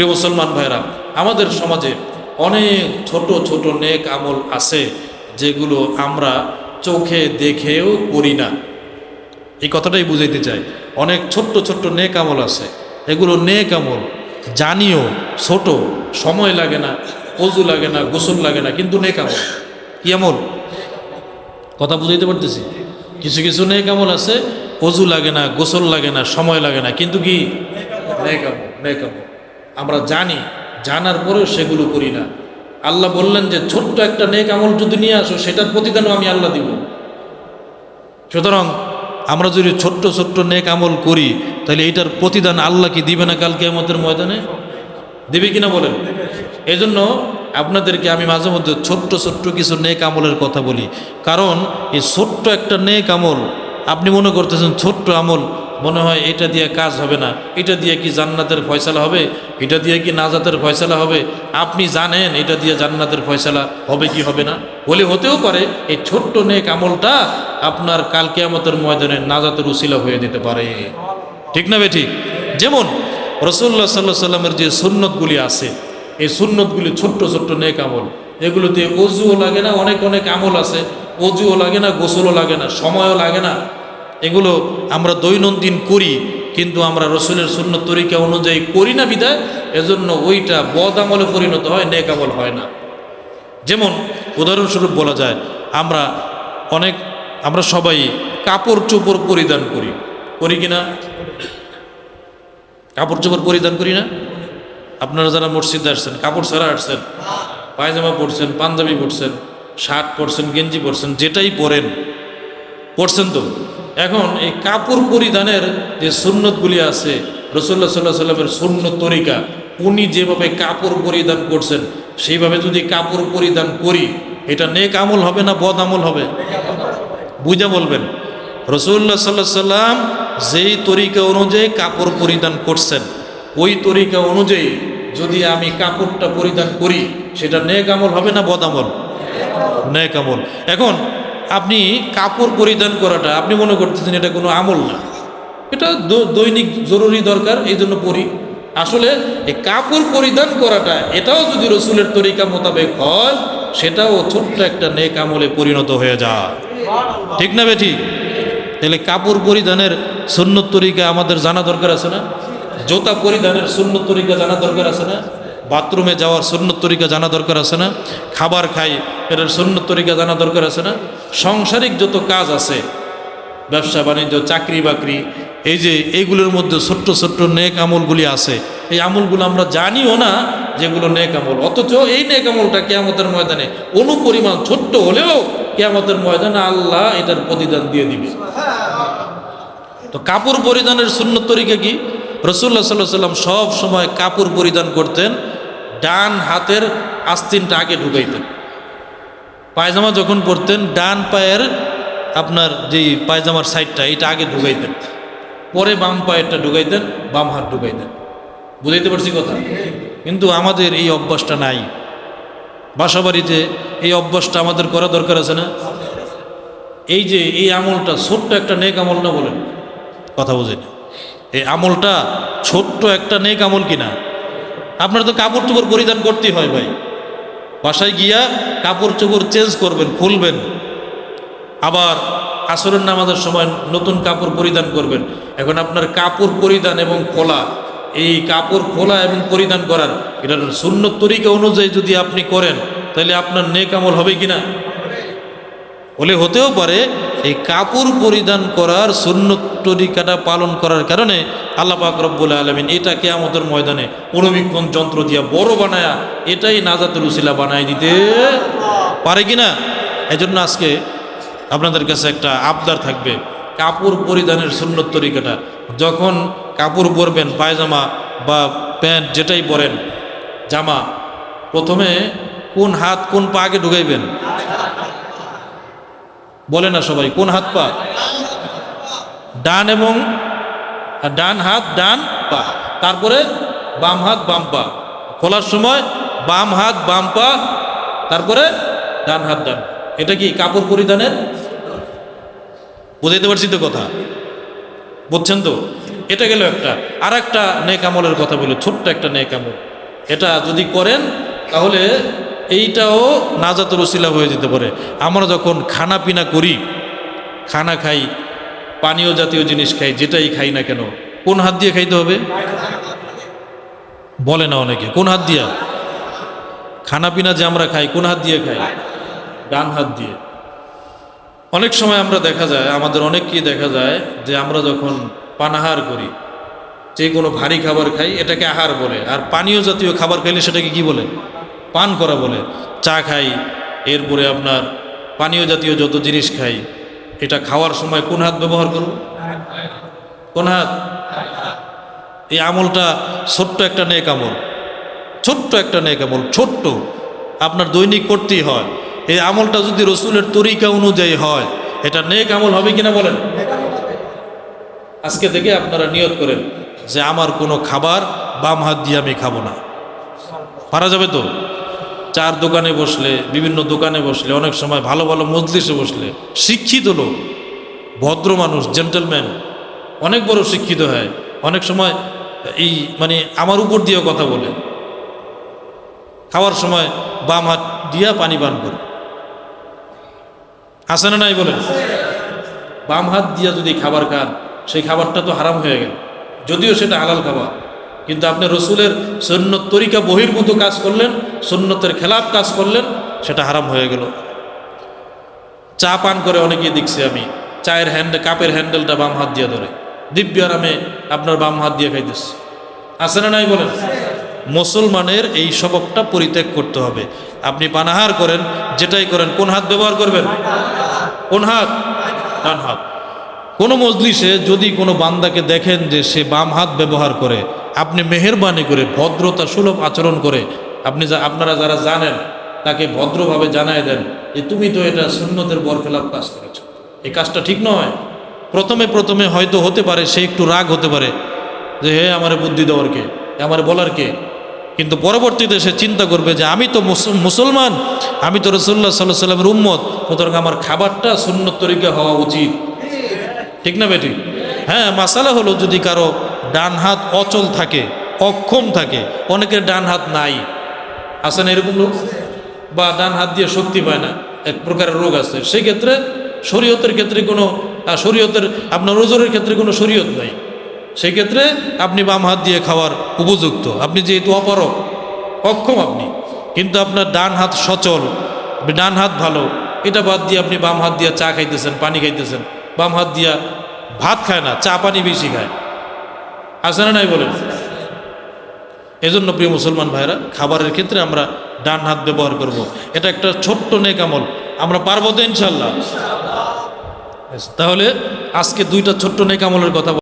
প্রিয় মুসলমান ভাইরা আমাদের সমাজে অনেক ছোট ছোট নেক আমল আছে যেগুলো আমরা চোখে দেখেও করি না। এই কথাটাই বুঝাইতে চাই। অনেক ছোট্ট ছোট্ট নেক আমল আছে। এগুলো নেক আমল। জানিও, ছোট, সময় লাগে না, অজু লাগে না, গোসল লাগে না, কিন্তু নেক আমল। কি আমল? কথা বুঝাইতে পারতেছি? কিছু কিছু নেক আমল আছে। অজু লাগে না, গোসল লাগে না, সময় লাগে না, কিন্তু কি? নেক আমল নেক আমল। আমরা জানি, জানার পরেও সেগুলো করি না। আল্লাহ বললেন যে, ছোট্ট একটা নেক আমল যদি নিয়ে আসো, সেটার প্রতিদানও আমি আল্লাহ দিব। সুতরাং আমরা যদি ছোট্ট ছোট্ট নেক আমল করি, তাহলে এইটার প্রতিদান আল্লাহ কি দিবে না কালকে আমাদের ময়দানে? দেবে কিনা বলেন? এই জন্য আপনাদেরকে আমি মাঝে মধ্যে ছোট্ট ছোট্ট কিছু নেক আমলের কথা বলি। কারণ এই ছোট্ট একটা নেক আমল, আপনি মনে করতেছেন ছোট্ট আমল মনে হয় এটা দিয়ে কাজ হবে না। এটা দিয়ে কি জান্নাতের ফয়সালা হবে? এটা দিয়ে কি নাজাতের ফয়সালা হবে? আপনি জানেন এটা দিয়ে জান্নাতের ফয়সালা হবে কি হবে না? বলে হতেও পারে, এই ছোট্ট নেক আমলটা আপনার কাল কেয়ামতের ময়দানে নাজাতের উসিলা হয়ে দিতে পারে। ঠিক না বে ঠিক? যেমন রসুল্লাহ সাল্লাহ সাল্লামের যে সুন্নতগুলি আছে, এই সুন্নতগুলি ছোট্ট ছোট্ট নেক আমল। এগুলোতে অজুও লাগে না, অনেক অনেক আমল আছে। অজুও লাগে না, গোসলও লাগে না, সময়ও লাগে না। এগুলো আমরা দৈনন্দিন করি, কিন্তু আমরা রসুলের সুন্নত তরিকা অনুযায়ী করি না বিদায়, এজন্য ওইটা বদ আমলে পরিণত হয়, নেক আমল হয় না। যেমন উদাহরণস্বরূপ বলা যায়, আমরা অনেক, আমরা সবাই কাপড় চোপড় পরিধান করি। করি কি না? কাপড় চোপড় পরিধান করি না? আপনারা যারা মসজিদে আসছেন, কাপড় ছাড়া আসছেন, পায়জামা পরছেন, পাঞ্জাবি পরছেন, শার্ট পরছেন, গেঞ্জি পরছেন, যেটাই পরেন পড়ছেন তো? এখন এই কাপড় পরিধানের যে সুন্নতগুলি আছে রসল্লা সাল্লাহ সাল্লামের সুন্নত তরিকা, উনি যেভাবে কাপড় পরিধান করছেন, সেইভাবে যদি কাপড় পরিধান করি, এটা নেক আমল হবে না বদ আমল হবে? বুঝা বলবেন। রসুল্লাহ সাল্লাহ সাল্লাম যেই তরিকা অনুযায়ী কাপড় পরিধান করছেন, ওই তরিকা অনুযায়ী যদি আমি কাপড়টা পরিধান করি, সেটা নেক আমল হবে না বদ আমল? নেক আমল। এখন আপনি কাপড় পরিধান করাটা, আপনি মনে করতেছেন এটা কোনো আমল না। এটা দৈনিক জরুরি দরকার, এই জন্য পরি আসলে এই কাপড় পরিধান করাটা, এটাও যদি রসুলের তরিকা মোতাবেক হয়, সেটাও ছোট্ট একটা নেক আমলে পরিণত হয়ে যায়। ঠিক না বেঠিক তাহলে কাপড় পরিধানের সুন্নত তরিকা আমাদের জানা দরকার আছে না? জোতা পরিধানের সুন্নত তরিকা জানা দরকার আছে না? বাথরুমে যাওয়ার সুন্নত তরিকা জানা দরকার আছে না? খাবার খাই, এটার সুন্নত তরিকা জানা দরকার আছে না? সাংসারিক যত কাজ আছে, ব্যবসা, বাণিজ্য, চাকরি, বাকরি, এই যে এইগুলোর মধ্যে ছোট্ট ছোট্ট নেক আমলগুলি আছে, এই আমলগুলো আমরা জানিও না যেগুলো নেক আমল। অথচ এই নেক আমলটা কেয়ামতের ময়দানে অনুপরিমাণ ছোট্ট হলেও কেয়ামতের ময়দানে আল্লাহ এটার প্রতিদান দিয়ে দিবে। তো কাপড় পরিধানের সুন্নত তরিকা কি? রসুল্লাহ সাল্লাহ সাল্লাম সব সময় কাপড় পরিধান করতেন। ডান হাতের আস্তিনটা আগে ঢুকাইতেন। পায়জামা যখন পরতেন, ডান পায়ের আপনার যেই পায়জামার সাইডটা এটা আগে ঢুকাইতেন। পরে বাম পায়েরটা ঢুকাইতেন, বাম হাত ঢুকাইতেন। বুঝাইতে পারছি কথা? কিন্তু আমাদের এই অভ্যাসটা নাই। বাসা বাড়িতে এই অভ্যাসটা আমাদের করা দরকার আছে না? এই যে এই আমলটা, ছোট্ট একটা নেক আমল না বলেন? কথা বুঝেন এই আমলটা ছোট্ট একটা নেক আমল কিনা? আপনার তো কাপড় চোপড় পরিধান করতেই হয় ভাই। বাসায় গিয়া কাপড় চোপড় চেঞ্জ করবেন, খুলবেন। আবার আসরের নামাজের সময় নতুন কাপড় পরিধান করবেন। এখন আপনার কাপড় পরিধান এবং খোলা, এই কাপড় খোলা এবং পরিধান করার এটার শূন্য তরিকা অনুযায়ী যদি আপনি করেন, তাহলে আপনার নেক আমল হবে কি না বলে হতেও পারে এই কাপড় পরিধান করার সুন্নত তরিকাটা পালন করার কারণে আল্লাহ পাক রব্বুল আলমিন এটা কেয়ামতের ময়দানে অনুবীক্ষণ যন্ত্র দিয়া বড় বানায়া এটাই নাজাতের উসিলা বানায় দিতে পারে কি না এই জন্য আজকে আপনাদের কাছে একটা আবদার থাকবে। কাপড় পরিধানের সুন্নত তরিকাটা। যখন কাপড় পরবেন, পায়জামা বা প্যান্ট যেটাই পরেন, জামা, প্রথমে কোন হাত কোন পা আগে ঢুকাইবেন? বলে না সবাই, কোন হাত পা? ডান এবং ডান হাত, ডান পা। তারপরে বাম হাত, বাম পা। খোলার সময় বাম হাত, বাম পা, তারপরে ডান হাত, ডান এটা কি কাপড় পরিধানের? বুঝাইতে পারছি তো কথা? বুঝছেন তো? এটা গেল একটা। আর একটা নেক আমলের কথা বলে, ছোট্ট একটা নেক আমল। এটা যদি করেন, তাহলে এইটাও নাজাতের ওসিলা হয়ে যেতে পারে। আমরা যখন খানা পিনা করি, খানা খাই, পানীয় জাতীয় জিনিস খাই, যেটাই খাই না কেন, কোন হাত দিয়ে খাইতে হবে? বলে না অনেকে, কোন হাত দিয়া? খানা পিনা যে আমরা খাই, কোন হাত দিয়ে খাই? ডান হাত দিয়ে। অনেক সময় আমরা দেখা যায়, আমাদের অনেককেই দেখা যায় যে আমরা যখন পানাহার করি, যে কোনো ভারী খাবার খাই, এটাকে আহার বলে। আর পানীয় জাতীয় খাবার খাইলে সেটাকে কি বলে? পান করা বলে, চা খাই, এরপরে আপনার পানীয় জাতীয় যত জিনিস খাই, এটা খাওয়ার সময় কোন হাত ব্যবহার করব? কোন হাত? এই আমলটা ছোট্ট একটা নেক আমল, ছোট্ট একটা নেক আমল, ছোট্ট। আপনার দৈনিক করতেই হয়। এই আমলটা যদি রসুলের তরিকা অনুযায়ী হয়, এটা নেক আমল হবে কিনা বলেন? আজকে থেকে আপনারা নিয়ত করেন যে, আমার কোনো খাবার বাম হাত দিয়ে আমি খাব না। পারা যাবে তো? চার দোকানে বসলে, বিভিন্ন দোকানে বসলে, অনেক সময় ভালো ভালো মজলিসে বসলে, শিক্ষিত লোক, ভদ্র মানুষ জেন্টেলম্যান অনেক বড় শিক্ষিত হয়। অনেক সময় এই মানে আমার উপর দিয়ে কথা বলে। খাওয়ার সময় বাম হাত দিয়া পানি পান করে। আসে না নাই বলে বাম হাত দিয়া যদি খাবার খান, সেই খাবারটা তো হারাম হয়ে গেল। যদিও সেটা হালাল খাবার। কিন্তু আপনি রসুলের সন্ন্যত তরিকা বহির্ভূত কাজ করলেন সন্ন্যতের খেলাপ কাজ করলেন, সেটা হারাম হয়ে গেল। চা পান করে অনেকেই দেখছি আমি, চায়ের হ্যান্ডেল কাপের হ্যান্ডেলটা বাম হাত দিয়ে ধরে। দিব্য আরামে আপনার বাম হাত দিয়ে খাইতেছে। আছে না নাই বলেন? মুসলমানের এই স্বভাবটা পরিত্যাগ করতে হবে। আপনি পানাহার করেন, যেটাই করেন, কোন হাত ব্যবহার করবেন? কোন হাত? ডান হাত। কোনো মজলিসে যদি কোনো বান্দাকে দেখেন যে সে বাম হাত ব্যবহার করে আপনি মেহেরবানি করে ভদ্রতা সুলভ আচরণ করে আপনি যা আপনারা যারা জানেন, তাকে ভদ্রভাবে জানায় দেন যে তুমি তো এটা সুন্নতের বরখেলাপ কাজ করেছ। এই কাজটা ঠিক নয়। প্রথমে প্রথমে হয়তো হতে পারে, সে একটু রাগ হতে পারে যে, হে, আমার বুদ্ধি দেওয়ার কে? আমার বলার কে? কিন্তু পরবর্তীতে সে চিন্তা করবে যে, আমি তো মুস- মুসলমান, আমি তো রসুল্লাহ সাল্লাহ সাল্লামের উম্মত, সুতরাং আমার খাবারটা সুন্নত তরিকা হওয়া উচিত। ঠিক না বেটি? হ্যাঁ মাসালা হলো যদি কারও ডান হাত অচল থাকে, অক্ষম থাকে, অনেকের ডান হাত নাই। আছে না এরকম লোক? বা ডান হাত দিয়ে শক্তি পায় না, এক প্রকারের রোগ আছে। সেই ক্ষেত্রে শরীয়তের ক্ষেত্রে কোনো শরীয়তের আপনার ওজোরের ক্ষেত্রে কোনো শরীয়ত নাই। সেই ক্ষেত্রে আপনি বাম হাত দিয়ে খাওয়ার উপযুক্ত। আপনি যেহেতু অপারক অক্ষম আপনি। কিন্তু আপনার ডান হাত সচল ডান হাত ভালো, এটা বাদ দিয়ে আপনি বাম হাত দিয়ে চা খাইতেছেন, পানি খাইতেছেন, বাম হাত দিয়া ভাত খায় না, চা পানি বেশি খায়। আছে না নাই বলেন? এজন্য প্রিয় মুসলমান ভাইরা খাবারের ক্ষেত্রে আমরা ডান হাত ব্যবহার করব। এটা একটা ছোট্ট নেক আমল। আমরা পারব তো ইনশাল্লাহ তাহলে আজকে দুইটা ছোট্ট নেক আমলের কথা